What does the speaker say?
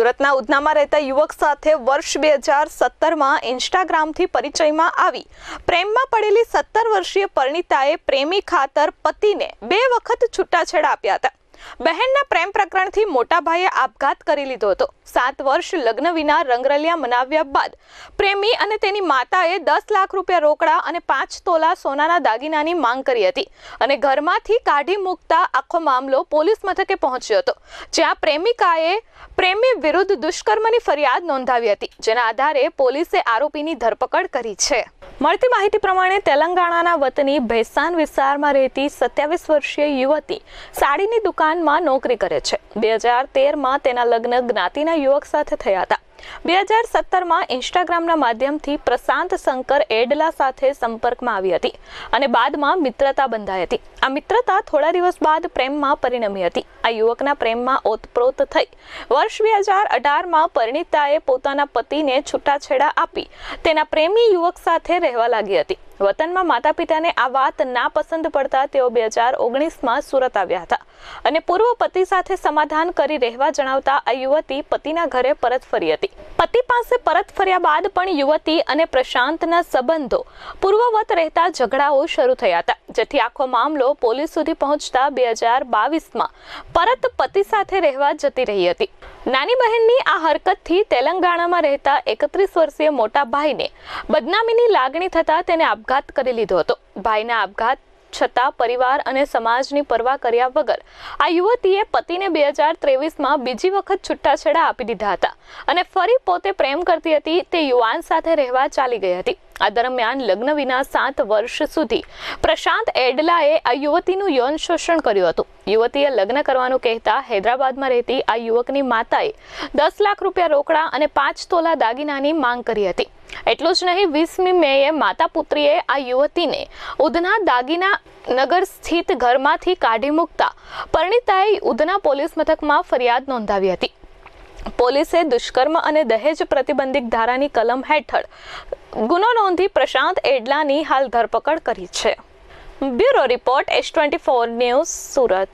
સુરતના ઉધનામાં રહેતા યુવક સાથે વર્ષ બે હજાર સત્તરમાં ઇન્સ્ટાગ્રામથી પરિચયમાં આવી. પ્રેમમાં પડેલી સત્તર વર્ષીય પરિણીતાએ પ્રેમી ખાતર પતિને બે વખત છૂટાછેડા આપ્યા હતા. બહેનના પ્રેમ પ્રકરણથી મોટા ભાઈએ આપઘાત કરી લીધો હતો. સાત વર્ષ લગ્ન વિના રંગરલિયા મનાવ્યા બાદ પ્રેમી અને તેની માતાએ દસ લાખ રૂપિયા રોકડા અને પાંચ તોલા સોનાના દાગીનાની માંગ કરી હતી અને ઘરમાંથી કાઢી મૂકતા આખો મામલો પોલીસ મથકે પહોંચ્યો હતો, જ્યાં પ્રેમિકાએ પ્રેમી વિરુદ્ધ દુષ્કર્મની ફરિયાદ નોંધાવી હતી, જેના આધારે પોલીસે આરોપીની ધરપકડ કરી છે. મળતી માહિતી પ્રમાણે તેલંગાણાના વતની ભેસાન વિસ્તારમાં રહેતી સત્યાવીસ વર્ષીય યુવતી સાડીની દુકાનમાં નોકરી કરે છે. બે હજાર તેરમાં તેના લગ્ન જ્ઞાતિના યુવક સાથે થયા હતા. બે હજાર સત્તરમાં ઇન્સ્ટાગ્રામના માધ્યમથી પ્રશાંત શંકર એડલા સાથે સંપર્કમાં આવી હતી અને બાદમાં મિત્રતા બંધાઈ હતી. આ મિત્રતા થોડા દિવસ બાદ પ્રેમમાં પરિણમી હતી. આ યુવકના પ્રેમમાં ઓતપ્રોત થઈ. વર્ષ બે હજાર અઢારમાં પરિણીતાએ પોતાના પતિને છૂટાછેડા આપી. તેના પ્રેમી યુવક સાથે રહેવા લાગી હતી. વતનમાં માતા પિતાને આ વાત ના પસંદ પડતા તેઓ બે હજાર ઓગણીસમાં સુરત આવ્યા હતા અને પૂર્વ પતિ સાથે સમાધાન કરી રહેવા જણાવતા આ યુવતી પતિના ઘરે પરત ફરી હતી. પતિ પાસે પરત ફર્યા બાદ પણ યુવતી અને પ્રશાંતના સંબંધો પૂર્વવત રહેતા ઝઘડાઓ શરૂ થયા હતા, જેથી આખો મામલો પોલીસ સુધી પહોંચતા બે હજાર બાવીસમાં પરત પતિ સાથે રહેવા જતી રહી હતી. નાની બહેનની આ હરકતથી તેલંગાણામાં રહેતા એકત્રીસ વર્ષીય મોટા ભાઈને બદનામીની લાગણી થતાં તેને આપઘાત કરી લીધો હતો. ભાઈના આપઘાત છતાં પરિવાર અને સમાજની પરવા કર્યા વગર આ યુવતીએ પતિને બે હજાર ત્રેવીસમાં બીજી વખત છૂટાછેડા આપી દીધા હતા અને ફરી પોતે પ્રેમ કરતી હતી, તે યુવાન સાથે રહેવા ચાલી ગઈ હતી. આ દરમિયાન લગ્ન વિના સાત વર્ષ સુધી પ્રશાંત એડલાએ આ યુવતીનું યૌન શોષણ કર્યું હતું. યુવતીએ લગ્ન કરવાનું કહેતા હૈદરાબાદમાં રહેતી આ યુવકની માતાએ દસ લાખ રૂપિયા રોકડા અને પાંચ તોલા દાગીનાની માંગ કરી હતી. એટલું જ નહીં, વીસમી મેએ માતા પુત્રીએ આ યુવતીને ઉધના દાગીના નગર સ્થિત ઘરમાંથી કાઢી મૂકતા પરણિતાએ ઉધના પોલીસ મથકમાં ફરિયાદ નોંધાવી હતી. પોલીસે દુષ્કર્મ અને દહેજ પ્રતિબંધિત ધારાની કલમ હેઠળ ગુનો નોંધી પ્રશાંત એડલાની હાલ ધરપકડ કરી છે. Bureau report, S twenty four news Surat.